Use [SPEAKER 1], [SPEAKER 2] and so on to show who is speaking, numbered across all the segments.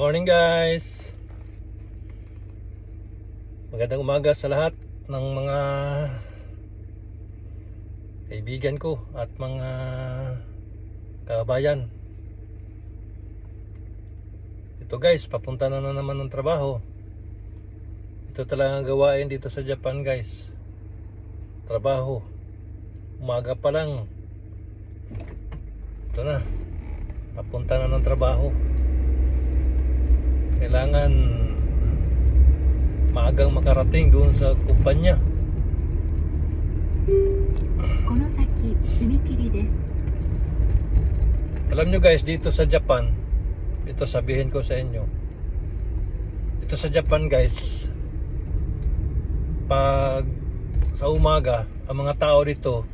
[SPEAKER 1] Morning guys! Magandang umaga sa lahat ng mga kaibigan ko at mga kabayan. Ito guys, papunta na, na naman ng trabaho. Ito talaga ang gawain dito sa Japan guys. Trabaho. Umaga pa lang. Ito na. Papunta na ng trabaho kailangan maagang makarating doon sa kumpanya. Alam nyo guys dito sa Japan ito sabihin ko sa inyo. Dito sa Japan guys pag sa umaga ang mga tao dito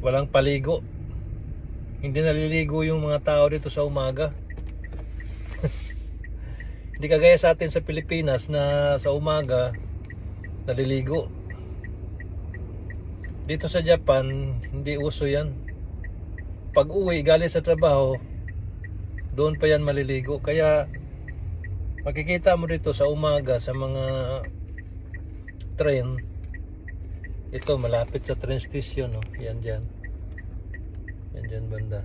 [SPEAKER 1] walang paligo. Hindi naliligo yung mga tao dito sa umaga. Hindi kagaya sa atin sa Pilipinas na sa umaga naliligo. Dito sa Japan, hindi uso yan. Pag uwi galing sa trabaho, doon pa yan maliligo. Kaya makikita mo dito sa umaga sa mga train, ito malapit sa train station, no? yan dyan. Yan dyan banda.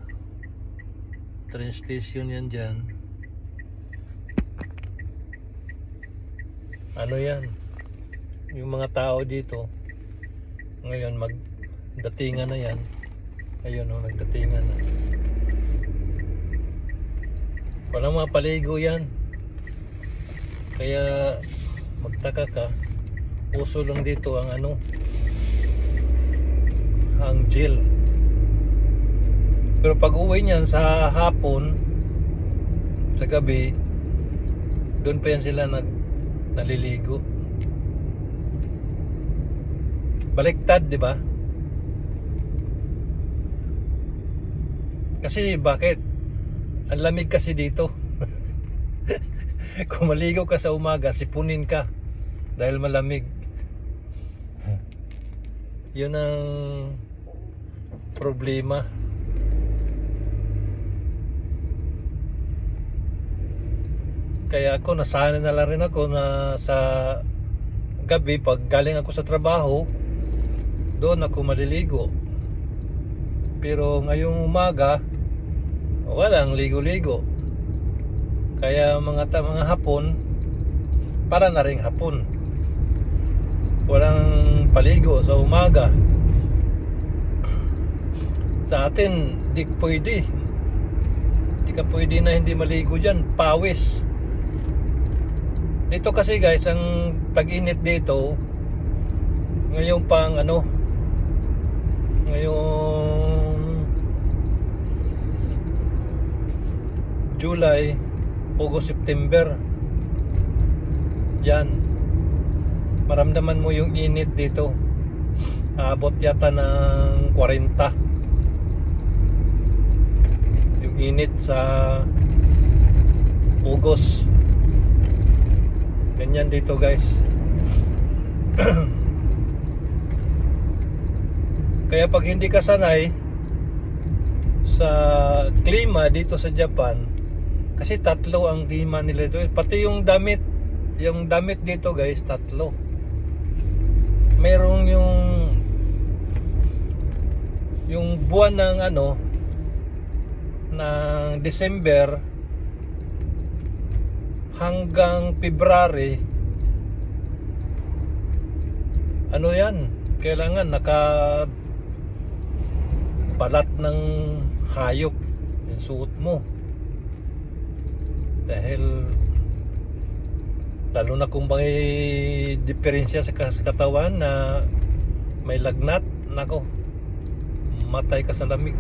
[SPEAKER 1] Train station yan dyan. Ano yan? Yung mga tao dito ngayon magdatingan na yan. Ayun o nagdatingan na. Walang mga paligo yan. Kaya magtaka ka. Uso lang dito ang ano ang jail. Pero pag uwi niyan sa hapon sa gabi doon pa yan sila nag naliligo. Baliktad, di ba? Kasi bakit? Ang lamig kasi dito. Kung maligo ka sa umaga, sipunin ka dahil malamig. Yun ang problema. Kaya ako nasanay na lang rin ako na sa gabi pag galing ako sa trabaho doon ako maliligo. Pero ngayong umaga walang ligo-ligo. Kaya mga ta mga hapon para na ring hapon. Walang paligo sa umaga. Sa atin di pwede. Di ka pwede na hindi maligo dyan. Pawis dito kasi guys, ang tag-init dito ngayon pang ano ngayong July, August, September. Yan. Maramdaman mo yung init dito. Aabot yata ng 40 yung init sa August ganyan dito guys. Kaya pag hindi ka sanay sa klima dito sa Japan kasi tatlo ang klima nila dito pati yung damit yung damit dito guys tatlo. Merong yung yung buwan ng ano ng December hanggang February ano yan? Kailangan naka balat ng hayop yung suot mo. Dahil lalo na kung may diferensya sa, katawan na may lagnat nako matay ka sa lamig.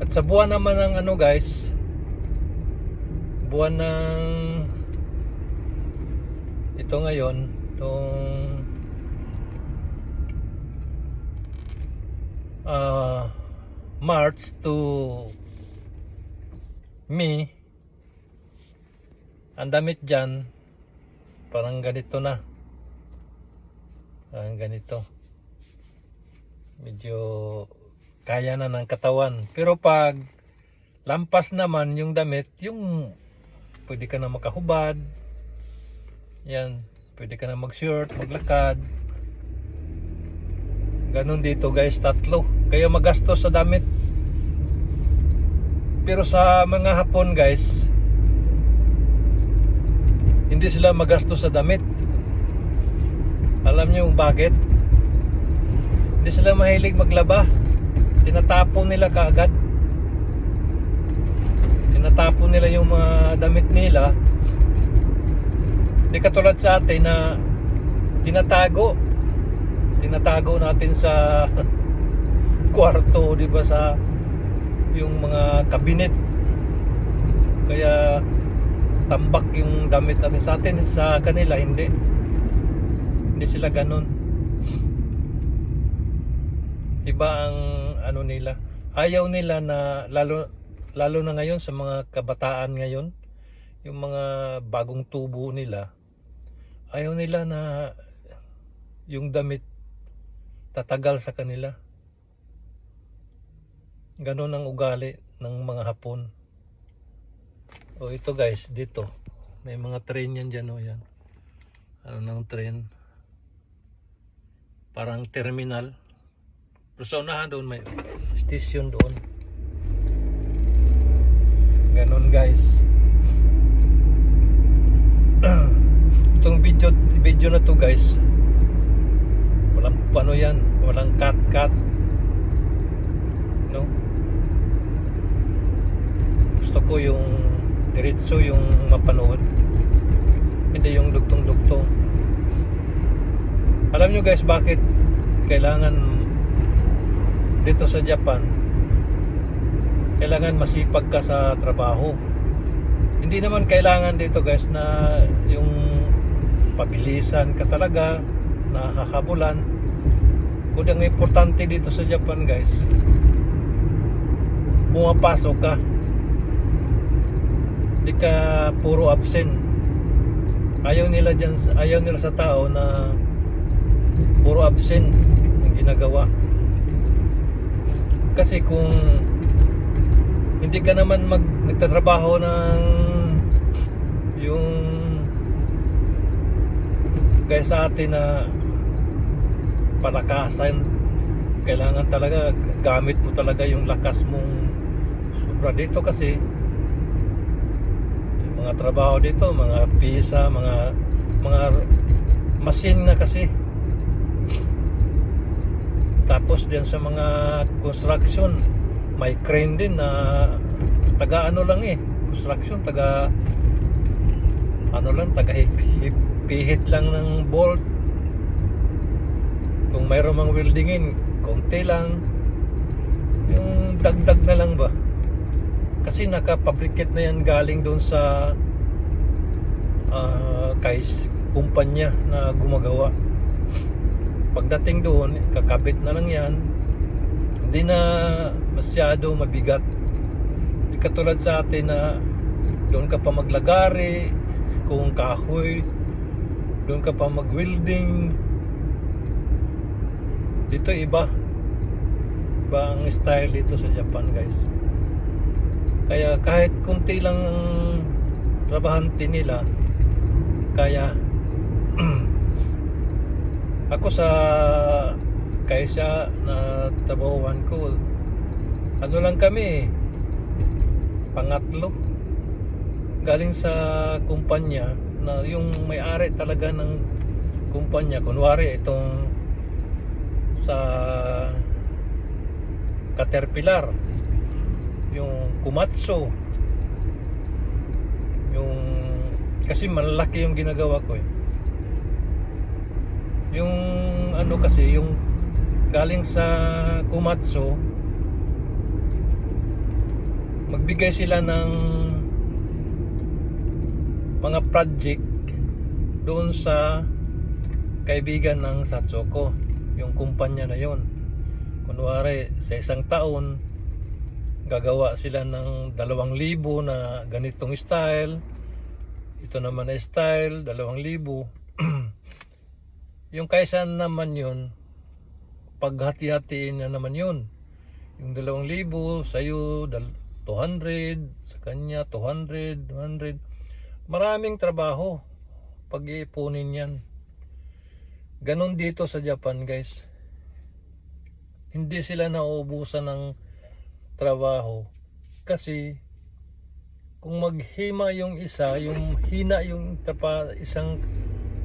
[SPEAKER 1] At sa buwan naman ng ano guys buwan ng ito ngayon itong uh, March to May ang damit dyan parang ganito na. Parang ganito. Medyo kaya na ng katawan. Pero pag lampas naman yung damit, yung pwede ka na makahubad. Yan, pwede ka na mag-shirt, maglakad. Ganon dito guys, tatlo. Kaya magastos sa damit. Pero sa mga hapon guys, hindi sila magastos sa damit. Alam kung bakit? Hindi sila mahilig maglaba. Tinatapon nila kaagad. Tinatapon nila yung mga damit nila. Hindi katulad sa atin na tinatago. Tinatago natin sa kwarto, di ba sa yung mga kabinet. Kaya tambak yung damit natin sa atin sa kanila hindi hindi sila ganun iba ang ano nila ayaw nila na lalo lalo na ngayon sa mga kabataan ngayon yung mga bagong tubo nila ayaw nila na yung damit tatagal sa kanila ganun ang ugali ng mga hapon o ito guys, dito. May mga train yan dyan o yan. Ano ng train? Parang terminal. Pero doon may station doon. Ganon guys. Itong video, video na to guys. Walang ano yan. Walang cut cut. No? Gusto ko yung diretso yung mapanood hindi yung dugtong-dugtong alam nyo guys bakit kailangan dito sa Japan kailangan masipag ka sa trabaho hindi naman kailangan dito guys na yung pabilisan ka talaga na hahabulan ang importante dito sa Japan guys pumapasok ka. Hindi ka puro absent. Ayaw nila dyan, ayaw nila sa tao na puro absent ang ginagawa. Kasi kung hindi ka naman mag nagtatrabaho ng yung kaya sa atin na palakasan kailangan talaga gamit mo talaga yung lakas mong sobra dito kasi mga trabaho dito, mga pisa, mga mga machine na kasi. Tapos diyan sa mga construction, may crane din na taga ano lang eh, construction taga ano lang, taga hip- pihit lang ng bolt. Kung mayroong mga weldingin, konti lang. Yung dagdag na lang ba? kasi nakapabricate na yan galing doon sa uh, kay kumpanya na gumagawa pagdating doon kakabit na lang yan hindi na masyado mabigat hindi katulad sa atin na doon ka pa maglagari kung kahoy doon ka pa mag welding dito iba. Iba style dito sa Japan guys. Kaya kahit kunti lang ang trabahante nila, kaya ako sa kaysa na trabahuan ko, ano lang kami, pangatlo. Galing sa kumpanya na yung may-ari talaga ng kumpanya, kunwari itong sa Caterpillar. Yung kumatso yung kasi malaki yung ginagawa ko eh. Yung ano kasi yung galing sa kumatso magbigay sila ng mga project doon sa kaibigan ng Satsoko yung kumpanya na yon kunwari sa isang taon gagawa sila ng dalawang libo na ganitong style. Ito naman na style dalawang libo. Yung kaysa naman yun paghati-hatiin na naman yun. Yung dalawang libo sa'yo dal 200, sa kanya 200, 200. Maraming trabaho pag iipunin yan. Ganon dito sa Japan guys. Hindi sila nauubusan ng trabaho kasi kung maghima yung isa, yung hina yung isang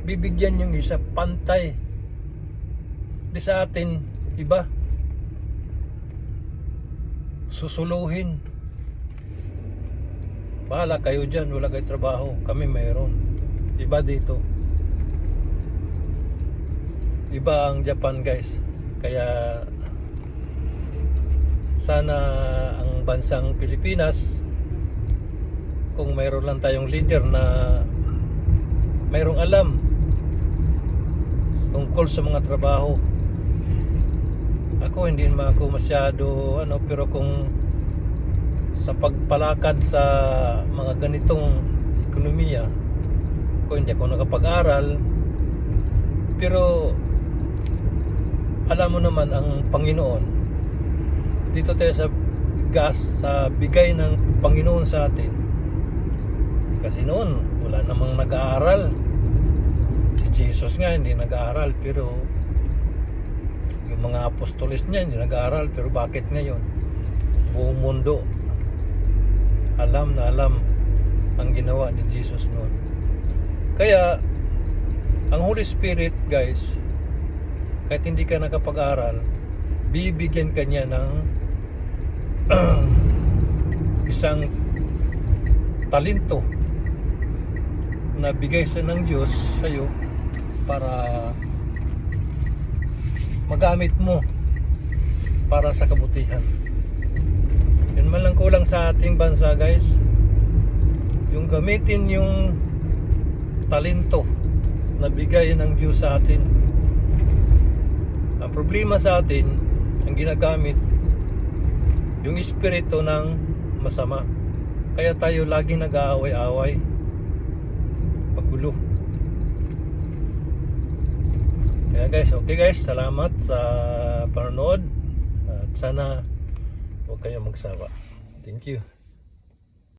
[SPEAKER 1] bibigyan yung isa pantay. Di sa atin, iba. Susuluhin. Bahala kayo dyan, wala kayo trabaho. Kami mayroon. Iba dito. Iba ang Japan guys. Kaya sana ang bansang Pilipinas kung mayroon lang tayong leader na mayroong alam tungkol sa mga trabaho ako hindi naman ako masyado ano pero kung sa pagpalakad sa mga ganitong ekonomiya ako hindi ako nakapag-aral pero alam mo naman ang Panginoon dito tayo sa gas sa bigay ng Panginoon sa atin. Kasi noon wala namang nag-aaral. Si Jesus nga hindi nag-aaral pero yung mga apostolis niya hindi nag-aaral pero bakit ngayon? Buong mundo alam na alam ang ginawa ni Jesus noon kaya ang Holy Spirit guys kahit hindi ka nakapag-aral bibigyan ka niya ng isang talento na bigay sa ng Diyos sa iyo para magamit mo para sa kabutihan. Yun man lang kulang sa ating bansa guys. Yung gamitin yung talento na bigay ng Diyos sa atin. Ang problema sa atin, ang ginagamit, yung espiritu ng masama. Kaya tayo laging nag-aaway-away pagulo. Kaya guys, okay guys, salamat sa panonood at sana huwag kayong magsawa. Thank you.